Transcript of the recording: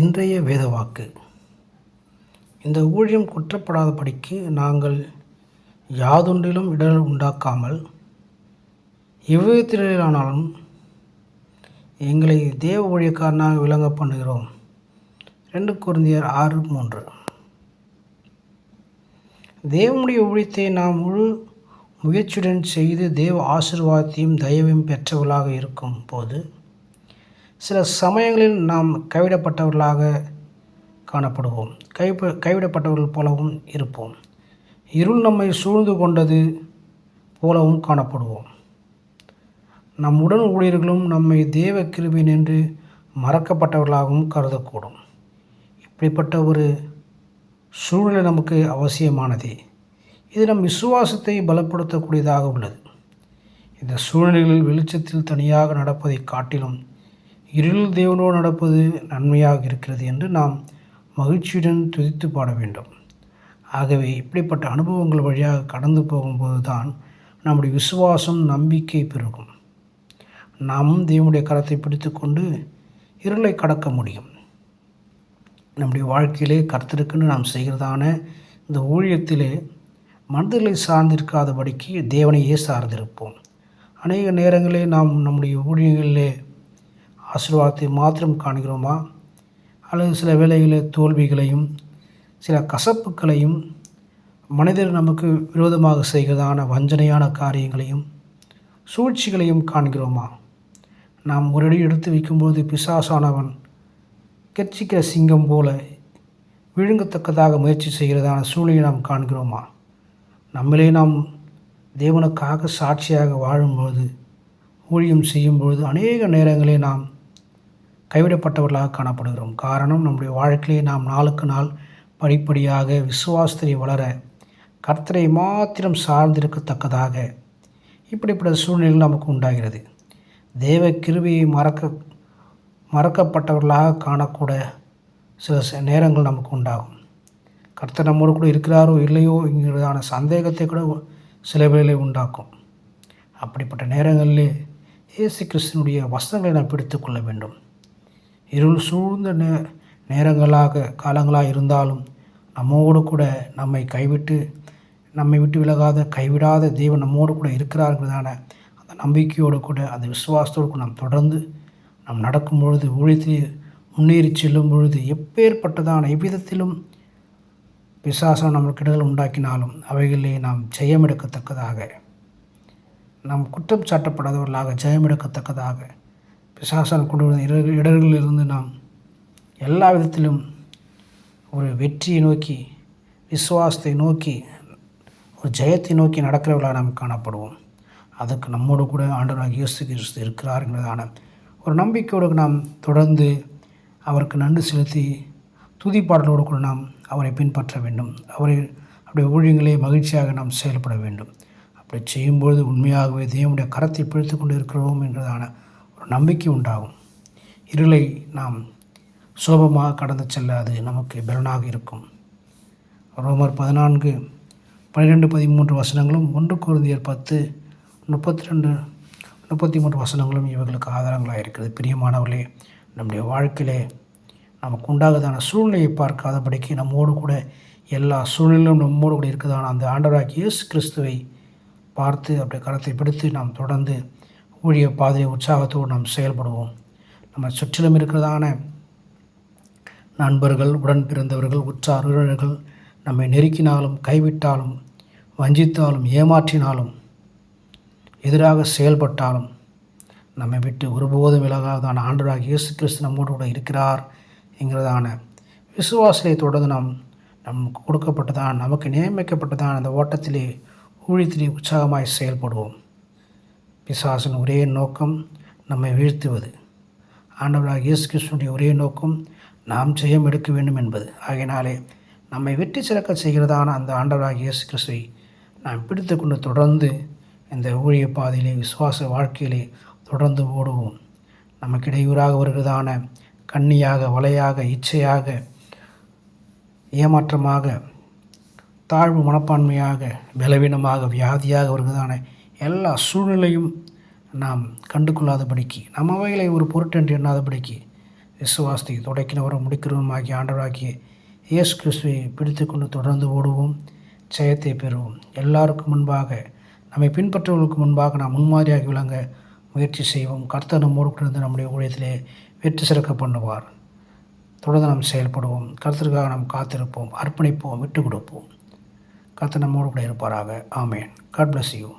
இன்றைய வேதவாக்கு. இந்த ஊழியம் குற்றப்படாதபடிக்கு நாங்கள் யாதொன்றிலும் இடர் உண்டாக்காமல் எவ்விதத்திலானாலும் எங்களை தேவ ஊழியக்காரனாக விளங்க பண்ணுகிறோம். ரெண்டு குருந்தியர் ஆறு மூன்று. தேவனுடைய ஊழியத்தை நாம் முழு முயற்சியுடன் செய்து தேவ ஆசிர்வாதத்தையும் தயவையும் பெற்றவர்களாக இருக்கும் போது சில சமயங்களில் நாம் கைவிடப்பட்டவர்களாக காணப்படுவோம். கைப்ப கைவிடப்பட்டவர்கள் போலவும் இருப்போம். இருள் நம்மை சூழ்ந்து கொண்டது போலவும் காணப்படுவோம். நம் உடன் ஊழியர்களும் நம்மை தேவ கிருபி நின்று மறக்கப்பட்டவர்களாகவும் கருதக்கூடும். இப்படிப்பட்ட ஒரு சூழ்நிலை நமக்கு அவசியமானதே. இது நம் விசுவாசத்தை பலப்படுத்தக்கூடியதாக உள்ளது. இந்த சூழ்நிலைகளில் வெளிச்சத்தில் தனியாக நடப்பதை காட்டிலும் இருள் தேவனோடு நடப்பது நன்மையாக இருக்கிறது என்று நாம் மகிழ்ச்சியுடன் துதித்து பாட வேண்டும். ஆகவே இப்படிப்பட்ட அனுபவங்கள் வழியாக கடந்து போகும்போது தான் நம்முடைய விசுவாசம் நம்பிக்கை பெருகும். நாமும் தேவனுடைய கரத்தை பிடித்துக்கொண்டு இருளை கடக்க முடியும். நம்முடைய வாழ்க்கையிலே கர்த்தருக்குன்னு நாம் செய்கிறதான இந்த ஊழியத்திலே மனிதர்களை சார்ந்திருக்காதபடிக்கு தேவனையே சார்ந்திருப்போம். அநேக நேரங்களில் நாம் நம்முடைய ஊழியங்களிலே ஆசீர்வாதத்தை மாத்திரம் காண்கிறோமா? அல்லது சில வேளைகளில் தோல்விகளையும் சில கசப்புகளையும் மனிதர் நமக்கு விரோதமாக செய்கிறதான வஞ்சனையான காரியங்களையும் சூழ்ச்சிகளையும் காண்கிறோமா? நாம் ஒரு அடி எடுத்து வைக்கும்போது பிசாசானவன் கெச்சிக்கிற சிங்கம் போல விழுங்கத்தக்கதாக முயற்சி செய்கிறதான சூழ்நிலையை நாம் காண்கிறோமா? நம்மளே நாம் தேவனுக்காக சாட்சியாக வாழும்பொழுது ஊழியம் செய்யும்பொழுது அநேக நேரங்களில் நாம் கைவிடப்பட்டவர்களாக காணப்படுகிறோம். காரணம் நம்முடைய வாழ்க்கையிலே நாம் நாளுக்கு நாள் படிப்படியாக விசுவாசத்தை வளர கர்த்தரை மாத்திரம் சார்ந்திருக்கத்தக்கதாக இப்படிப்பட்ட சூழ்நிலை நமக்கு உண்டாகிறது. தேவ கிருபியை மறக்க மறக்கப்பட்டவர்களாக காணக்கூட சில நேரங்கள் நமக்கு உண்டாகும். கர்த்தர் நம்மோடு கூட இருக்கிறாரோ இல்லையோ என்கிறதான சந்தேகத்தை கூட சில வேளை உண்டாக்கும். அப்படிப்பட்ட நேரங்களிலே இயேசு கிறிஸ்தனுடைய வசனங்களை நாம் பிடித்து கொள்ள வேண்டும். இருள் சூழ்ந்த நே நேரங்களாக காலங்களாக இருந்தாலும் நம்மோடு கூட நம்மை கைவிட்டு நம்மை விட்டு விலகாத கைவிடாத தேவன் நம்மோடு கூட இருக்கிறார்களான அந்த நம்பிக்கையோடு கூட அந்த விசுவாசத்தோடு கூட நாம் தொடர்ந்து நாம் நடக்கும் பொழுது ஊழியத்தில் முன்னேறி செல்லும் பொழுது எப்பேற்பட்டதான எவ்விதத்திலும் பிசாசம் நம்மளுக்கு இடங்கள் உண்டாக்கினாலும் அவைகளிலே நாம் ஜெயமெடுக்கத்தக்கதாக நாம் குற்றம் சாட்டப்படாதவர்களாக ஜெயமெடுக்கத்தக்கதாக பிசாசால் கொண்டு வந்த இடர்களிலிருந்து நாம் எல்லா விதத்திலும் ஒரு வெற்றியை நோக்கி விசுவாசத்தை நோக்கி ஒரு ஜெயத்தை நோக்கி நடக்கிறவர்களாக நாம் காணப்படுவோம். அதுக்கு நம்மோடு கூட ஆண்டவராக இயேசு கிறிஸ்து இருக்கிறார் என்பதான ஒரு நம்பிக்கையோடு நாம் தொடர்ந்து அவருக்கு நன்றி செலுத்தி துதிப்பாடலோடு கூட நாம் அவரை பின்பற்ற வேண்டும். அவரை அப்படி ஊழியங்களே மகிழ்ச்சியாக நாம் செயல்பட வேண்டும். அப்படி செய்யும்பொழுது உண்மையாகவே தேவனுடைய கரத்தை பிடித்து கொண்டு இருக்கிறோம் என்றதான நம்பிக்கை உண்டாகும். இருளை நாம் சோபமாக கடந்து செல்ல அது நமக்கு பலனாக இருக்கும். ரோமர் பதினான்கு பன்னிரெண்டு பதிமூன்று வசனங்களும் ஒன்று குருந்தியர் பத்து முப்பத்தி ரெண்டு முப்பத்தி மூன்று வசனங்களும் இவர்களுக்கு ஆதாரங்களாக இருக்கிறது. பிரியமானவர்களே நம்முடைய வாழ்க்கையிலே நமக்கு உண்டாகதான சூழ்நிலையை பார்க்காதபடிக்கு நம்மோடு கூட எல்லா சூழ்நிலையும் நம்மோடு கூட இருக்குதான அந்த ஆண்டவராக இயேசு கிறிஸ்துவை பார்த்து அப்படி கரத்தை பிடித்து நாம் தொடர்ந்து ஊழிய பாதையை உற்சாகத்தோடு நாம் செயல்படுவோம். நம்ம சுற்றிலும் இருக்கிறதான நண்பர்கள் உடன் பிறந்தவர்கள் உற்றார் உறவினர்கள் நம்மை நெருக்கினாலும் கைவிட்டாலும் வஞ்சித்தாலும் ஏமாற்றினாலும் எதிராக செயல்பட்டாலும் நம்மை விட்டு ஒருபோதும் விலகாதான ஆண்டவராக இயேசு கிறிஸ்து நம்மோடு கூட இருக்கிறார் என்கிறதான விசுவாசத்தை தொடர்ந்து நாம் நமக்கு கொடுக்கப்பட்டதான் நமக்கு நியமிக்கப்பட்டதான் அந்த ஓட்டத்திலே ஊழியத்திலே உற்சாகமாய் செயல்படுவோம். பிசாசின் ஒரே நோக்கம் நம்மை வீழ்த்துவது. ஆண்டவராக இயேசு கிருஷ்ணனுடைய ஒரே நோக்கம் நாம் ஜெயம் எடுக்க வேண்டும் என்பது. ஆகையினாலே நம்மை வெற்றி சிறக்க செய்கிறதான அந்த ஆண்டவராக இயேசு கிறிஸ்துவை நாம் பிடித்து கொண்டு தொடர்ந்து இந்த ஊழிய பாதையிலே விசுவாச வாழ்க்கையிலே தொடர்ந்து ஓடுவோம். நமக்கு இடையூறாக வருகிறதான கண்ணியாக வலையாக இச்சையாக ஏமாற்றமாக தாழ்வு மனப்பான்மையாக பலவீனமாக வியாதியாக வருகிறதான எல்லா சூழ்நிலையும் நாம் கண்டு கொள்ளாதபடிக்கு நம்ம அவைகளை ஒரு பொருட்டென்று எண்ணாதபடிக்கு விசுவாசத்தை தொடக்கினவரும் முடிக்கிறவரும் ஆகிய ஆண்டவராகிய இயேசு கிறிஸ்துவை பிடித்து கொண்டு தொடர்ந்து ஓடுவோம் ஜெயத்தை பெறுவோம். எல்லாருக்கும் முன்பாக நம்மை பின்பற்றவர்களுக்கு முன்பாக நாம் முன்மாதிரியாகி விளங்க முயற்சி செய்வோம். கர்த்தர் நம்மோடு இருந்து நம்முடைய ஊழியத்திலே வெற்றி சிறக்க பண்ணுவார். தொடர்ந்து நாம் செயல்படுவோம். கருத்திற்காக நாம் காத்திருப்போம் அர்ப்பணிப்போம் விட்டு கொடுப்போம். கர்த்தர் நம்மோடு கூட இருப்பாராக. ஆமேன். God bless you